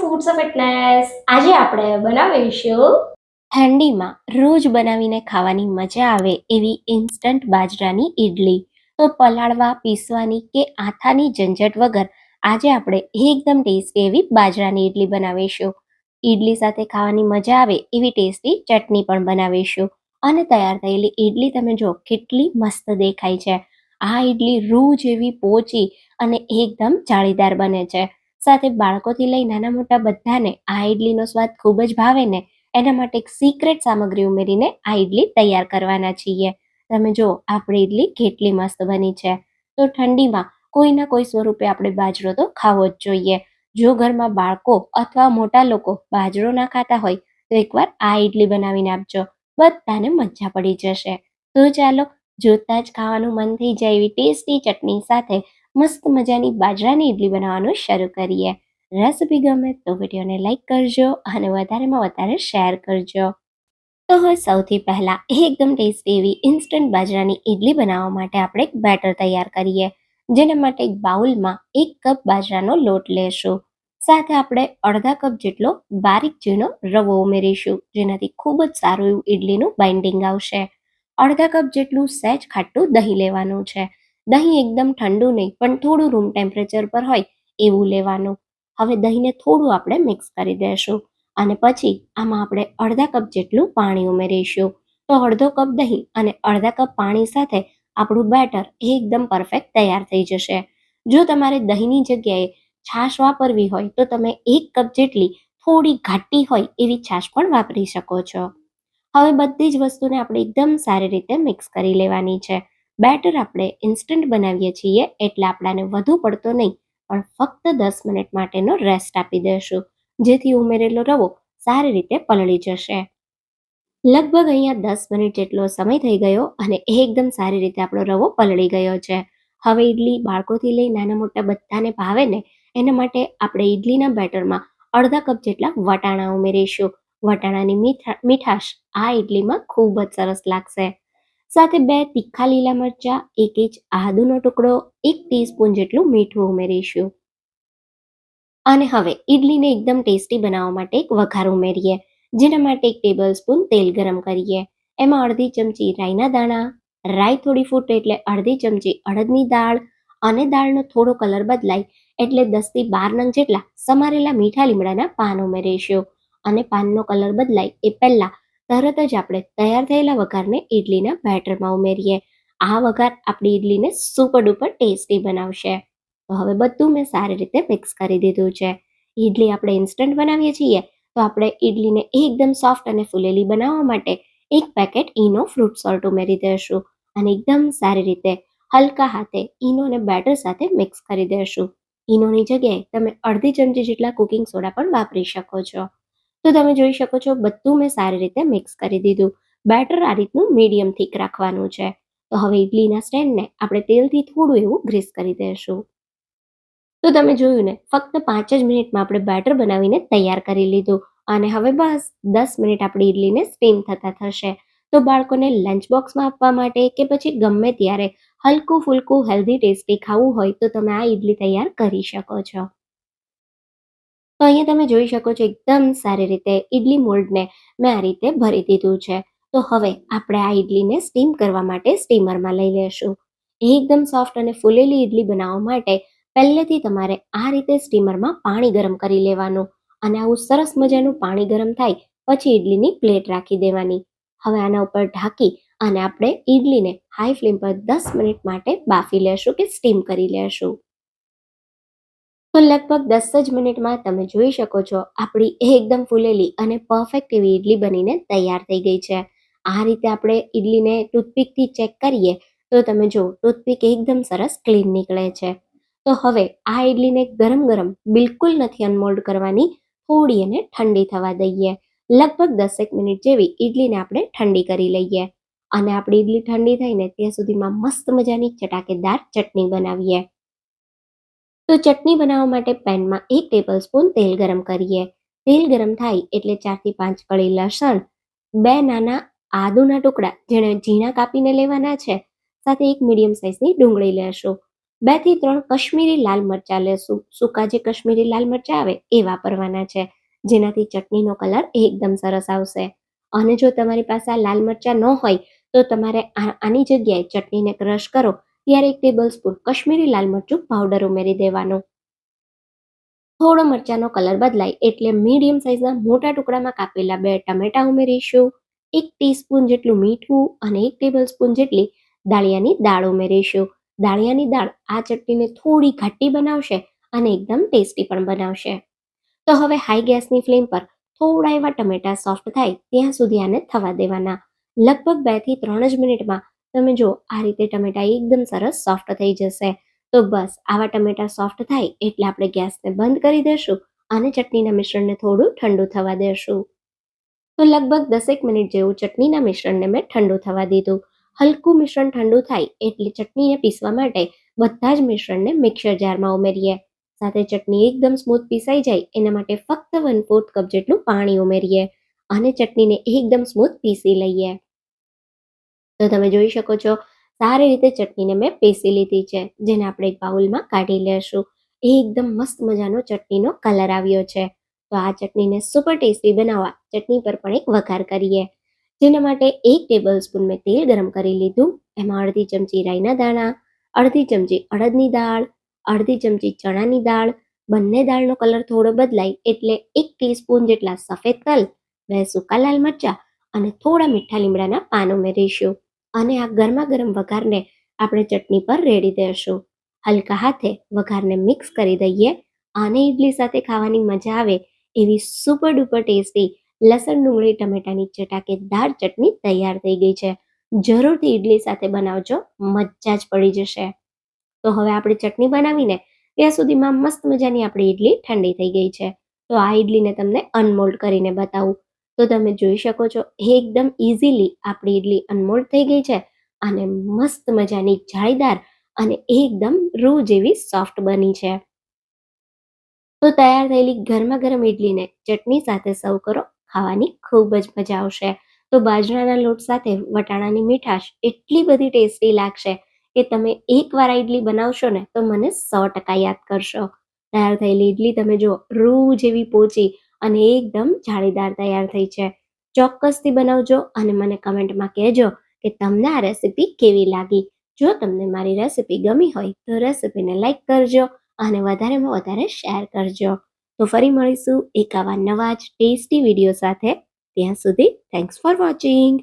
Foods of fitness આજે આપણે બનાવીશું ઠંડીમાં રોજ બનાવીને ખાવાની મજા આવે એવી ઇન્સ્ટન્ટ બાજરાની ઈડલી. તો પલાળવા, પીસવાની કે આથાની ઝંઝટ વગર આજે આપણે એકદમ ટેસ્ટી એવી બાજરાની ઈડલી બનાવીશું. ઈડલી સાથે ખાવાની મજા આવે એવી ટેસ્ટી ચટણી પણ બનાવીશું. અને તૈયાર થયેલી ઈડલી તમે જો કેટલી મસ્ત દેખાય છે. આ ઈડલી રૂ જેવી પોચી અને એકદમ જાળીદાર બને છે. સાથે બાળકોથી લઈ નાના મોટા બધાને આ ઈડલીનો સ્વાદ ખૂબ જ ભાવે ને એના માટે એક સિક્રેટ સામગ્રી ઉમેરીને આ ઈડલી તૈયાર કરવાના છીએ. તમે જો આપણી ઈડલી કેટલી મસ્ત બની છે. તો ઠંડીમાં કોઈના કોઈ સ્વરૂપે આપણે બાજરો તો ખાવો જ જોઈએ. જો ઘરમાં બાળકો અથવા મોટા લોકો બાજરો ના ખાતા હોય, તો એકવાર આ ઈડલી બનાવીને આપજો. બધાને મજા પડી જશે. તો ચાલો, જોતા જ ખાવાનું મન થઈ જાય એવી ટેસ્ટી ચટણી સાથે મસ્ત મજાની બાજરાની ઈડલી બનાવવાનું શરૂ કરીએ. રેસીપી ગમે તો વિડીયોને લાઇક કરજો અને વધારેમાં વધારે શેર કરજો. તો હવે સૌથી પહેલાં એકદમ ટેસ્ટી એવી ઇન્સ્ટન્ટ બાજરાની ઈડલી બનાવવા માટે આપણે એક બેટર તૈયાર કરીએ. જેના માટે એક બાઉલમાં એક કપ બાજરાનો લોટ લેશું. સાથે આપણે અડધા કપ જેટલો બારીક ઝીણો રવો ઉમેરીશું, જેનાથી ખૂબ જ સારું એવું ઈડલીનું બાઇન્ડિંગ આવશે. અડધા કપ જેટલું સહેજ ખાટું દહીં લેવાનું છે. દહીં એકદમ ઠંડુ નહીં, પણ થોડું રૂમ ટેમ્પરેચર પર હોય એવું લેવાનું. હવે દહીંને થોડું આપણે મિક્સ કરી દઈશું અને પછી આમાં આપણે અડધા કપ જેટલું પાણી ઉમેરીશું. તો અડધો કપ દહીં અને અડધા કપ પાણી સાથે આપણું બેટર એકદમ પરફેક્ટ તૈયાર થઈ જશે. જો તમારે દહીંની જગ્યાએ છાશ વાપરવી હોય તો તમે એક કપ જેટલી થોડી ઘાટી હોય એવી છાશ પણ વાપરી શકો છો. હવે બધી જ વસ્તુને આપણે એકદમ સારી રીતે મિક્સ કરી લેવાની છે. બેટર આપણે ઇન્સ્ટન્ટ બનાવીએ છીએ એટલે આપણાને વધુ પડતો નહીં, પણ ફક્ત દસ મિનિટ માટેનો રેસ્ટ આપી દઈશું જેથી ઉમેરેલો રવો સારી રીતે પલળી જશે. લગભગ અહીંયા દસ મિનિટ જેટલો સમય થઈ ગયો અને એકદમ સારી રીતે આપણો રવો પલળી ગયો છે. હવે ઈડલી બાળકોથી લઈ નાના મોટા બધાને ભાવે ને એના માટે આપણે ઈડલીના બેટરમાં અડધા કપ જેટલા વટાણા ઉમેરીશું. વટાણાની મીઠા, મીઠાશ આ ઈડલીમાં ખૂબ જ સરસ લાગશે. સાથે બે તીખા લીલા મરચા, એક ઇંચ આદુનો ટુકડો, એક ટીસ્પૂન જેટલું મીઠું ઉમેરીશું. અને હવે ઈડલીને એકદમ ટેસ્ટી બનાવવા માટે એક વઘાર ઉમેરીએ, જેના માટે એક ટેબલ સ્પૂન તેલ ગરમ કરીએ. એમાં અડધી ચમચી રાઈના દાણા, રાઈ થોડી ફૂટે એટલે અડધી ચમચી અડદની દાળ અને દાળનો થોડો કલર બદલાય એટલે દસથી બાર નંગ જેટલા સમારેલા મીઠા લીમડાના પાન ઉમેરીશું. અને પાનનો કલર બદલાય એ પહેલાં તરત જ આપણે તૈયાર થયેલા વઘારને ઈડલીના બેટરમાં ઉમેરીએ. આ વઘાર આપણી ઈડલીને સુપર ડુપર ટેસ્ટી બનાવશે. તો હવે બધું મેં સારી રીતે મિક્સ કરી દીધું છે. ઈડલી આપણે ઇન્સ્ટન્ટ બનાવીએ છીએ તો આપણે ઈડલીને એકદમ સોફ્ટ અને ફૂલેલી બનાવવા માટે એક પેકેટ ઈનો ફ્રૂટ સોલ્ટ ઉમેરી દઈશું અને એકદમ સારી રીતે હલકા હાથે ઈનોને બેટર સાથે મિક્સ કરી દઈશું ઈનોની જગ્યાએ તમે અડધી ચમચી જેટલા કુકિંગ સોડા પણ વાપરી શકો છો. તો તમે જોઈ શકો છો, બધું મેં સારી રીતે મિક્સ કરી દીધું. બેટર આ રીતનું મીડિયમ થીક રાખવાનું છે. તો હવે ઇડલીના સ્ટેન્ડને આપણે તેલથી થોડું એવું ગ્રીસ કરી દઈશું તો તમે જોયું ને, ફક્ત પાંચ જ મિનિટમાં આપણે બેટર બનાવીને તૈયાર કરી લીધું. અને હવે બસ દસ મિનિટ આપણી ઇડલીને સ્ટીમ થતા થશે. તો બાળકોને લંચ બોક્સમાં આપવા માટે કે પછી ગમે ત્યારે હલકું ફૂલકું હેલ્ધી ટેસ્ટી ખાવું હોય તો તમે આ ઇડલી તૈયાર કરી શકો છો. તો અહીંયા તમે જોઈ શકો છો એકદમ સારી રીતે ઇડલી મોલ્ડને મેં આ રીતે ભરી દીધું છે. તો હવે આપણે આ ઇડલીને સ્ટીમ કરવા માટે સ્ટીમરમાં લઈ લેશું. એકદમ સોફ્ટ અને ફૂલેલી ઇડલી બનાવવા માટે પહેલેથી તમારે આ રીતે સ્ટીમરમાં પાણી ગરમ કરી લેવાનું અને આવું સરસ મજાનું પાણી ગરમ થાય પછી ઇડલીની પ્લેટ રાખી દેવાની. હવે આના ઉપર ઢાંકી અને આપણે ઇડલીને હાઈ ફ્લેમ પર દસ મિનિટ માટે બાફી લેશું કે સ્ટીમ કરી લેશું. તો લગભગ દસ જ મિનિટમાં તમે જોઈ શકો છો, આપણી એકદમ ફૂલેલી અને પરફેક્ટ એવી ઇડલી બનીને તૈયાર થઈ ગઈ છે. આ રીતે આપણે ઇડલીને ટૂથપીકથી ચેક કરીએ, તો તમે જો ટૂથપીક એકદમ સરસ ક્લીન નીકળે છે. તો હવે આ ઇડલીને ગરમ ગરમ બિલકુલ નથી અનમોલ્ડ કરવાની, થોડી એને ઠંડી થવા દઈએ. લગભગ દસેક મિનિટ જેવી ઇડલીને આપણે ઠંડી કરી લઈએ અને આપણી ઇડલી ઠંડી થઈને ત્યાં સુધીમાં મસ્ત મજાની ચટાકેદાર ચટણી બનાવીએ. તો ચટણી બનાવવા માટે પેનમાં એક ટેબલ સ્પૂન તેલ ગરમ કરીએ. તેલ ગરમ થાય એટલે ચારથી પાંચ કળી લસણ, બે નાના આદુના ટુકડા જેણે ઝીણા કાપીને લેવાના છે, સાથે એક મીડિયમ સાઇઝની ડુંગળી લેશું. બેથી ત્રણ કશ્મીરી લાલ મરચાં લેશું. સૂકા જે કશ્મીરી લાલ મરચાં આવે એ વાપરવાના છે, જેનાથી ચટણીનો કલર એકદમ સરસ આવશે. અને જો તમારી પાસે આ લાલ મરચાં ન હોય, તો તમારે આની જગ્યાએ ચટણીને ક્રશ કરો. ત્યારે એક ટેબલ સ્પૂન કશ્મીરી લાલ મરચું પાવડર ઉમેરી દેવાનું. થોડો મરચાંનો કલર બદલાય એટલે મીડિયમ સાઇઝના મોટા ટુકડામાં કાપેલા બે ટમેટા ઉમેરીશું. એક ટીસ્પૂન જેટલું મીઠું અને એક ટેબલ સ્પૂન જેટલી દાળિયાની દાળ ઉમેરીશું. દાળિયાની દાળ આ ચટણીને થોડી ઘાટી બનાવશે અને એકદમ ટેસ્ટી પણ બનાવશે. તો હવે હાઈ ગેસની ફ્લેમ પર થોડા એવા ટમેટા સોફ્ટ થાય ત્યાં સુધી આને થવા દેવાના. લગભગ બેથી ત્રણ જ મિનિટમાં તમે જો આ રીતે ટમેટા એકદમ સરસ સોફ્ટ થઈ જશે. તો બસ, આવા ટમેટા સોફ્ટ થાય એટલે આપણે ગેસને બંધ કરી દેશું અને ચટણીના મિશ્રણને થોડું ઠંડુ થવા દેશું. તો લગભગ દસેક મિનિટ જેવું ચટણીના મિશ્રણને મેં ઠંડુ થવા દીધું. હલકું મિશ્રણ ઠંડુ થાય એટલે ચટણીને પીસવા માટે બધા જ મિશ્રણને મિક્સર જારમાં ઉમેરીએ. સાથે ચટણી એકદમ સ્મૂથ પીસાઈ જાય એના માટે ફક્ત વન ફોર્થ કપ જેટલું પાણી ઉમેરીએ અને ચટણીને એકદમ સ્મૂથ પીસી લઈએ. તો તમે જોઈ શકો છો, સારી રીતે ચટણીને મેં પીસી લીધી છે, જેને આપણે એક બાઉલમાં કાઢી લેશું. એકદમ મસ્ત મજાનો ચટણીનો કલર આવ્યો છે. તો આ ચટણીને સુપર ટેસ્ટી બનાવવા ચટણી પર પણ એક વઘાર કરીએ. જેના માટે એક ટેબલ સ્પૂન મેં તેલ ગરમ કરી લીધું. એમાં અડધી ચમચી રાઈના દાણા, અડધી ચમચી અડદની દાળ, અડધી ચમચી ચણાની દાળ, બંને દાળનો કલર થોડો બદલાય એટલે એક ટીસ્પૂન જેટલા સફેદ તલ, બે સૂકા લાલ મરચાં અને થોડા મીઠા લીમડાના પાન ઉમેરીશું. અને આ ગરમા ગરમ વઘારને આપણે ચટણી પર રેડી દેશું. હલકા હાથે વઘારને મિક્સ કરી દઈએ. આને ઇડલી સાથે ખાવાની મજા આવે એવી સુપર ડુપર ટેસ્ટી લસણ, ડુંગળી, ટમેટાની ચટાકેદાર ચટણી તૈયાર થઈ ગઈ છે. જરૂરથી ઇડલી સાથે બનાવજો, મજા જ પડી જશે. તો હવે આપણે ચટણી બનાવીને ત્યાં સુધીમાં મસ્ત મજાની આપણી ઇડલી ઠંડી થઈ ગઈ છે. તો આ ઇડલીને તમને અનમોલ્ડ કરીને બતાવું. તો તમે જોઈ શકો છો એકદમ ઇઝીલી આપણી ઇડલી અનમોલ્ડ થઈ ગઈ છે અને મસ્ત મજાની જાળીદાર અને એકદમ રૂ જેવી સોફ્ટ બની છે. તો તૈયાર થયેલી ગરમા ગરમ ઇડલીને ચટણી સાથે સર્વ કરો, ખાવાની ખૂબ જ મજા આવશે. તો બાજરાના લોટ સાથે વટાણાની મીઠાશ એટલી બધી ટેસ્ટી લાગશે કે તમે એકવાર ઇડલી બનાવશો ને તો મને સો ટકા યાદ કરશો. તૈયાર થયેલી ઇડલી તમે જો રૂ જેવી પોચી અને એકદમ જાળીદાર તૈયાર થઈ છે. ચોક્કસથી બનાવજો અને મને કમેન્ટમાં કહેજો કે તમને આ રેસીપી કેવી લાગી. જો તમને મારી રેસીપી ગમી હોય તો રેસીપીને લાઈક કરજો અને વધારેમાં વધારે શેર કરજો. તો ફરી મળીશું એક આવા નવા જ ટેસ્ટી વીડિયો સાથે. ત્યાં સુધી થેન્ક્સ ફોર વોચિંગ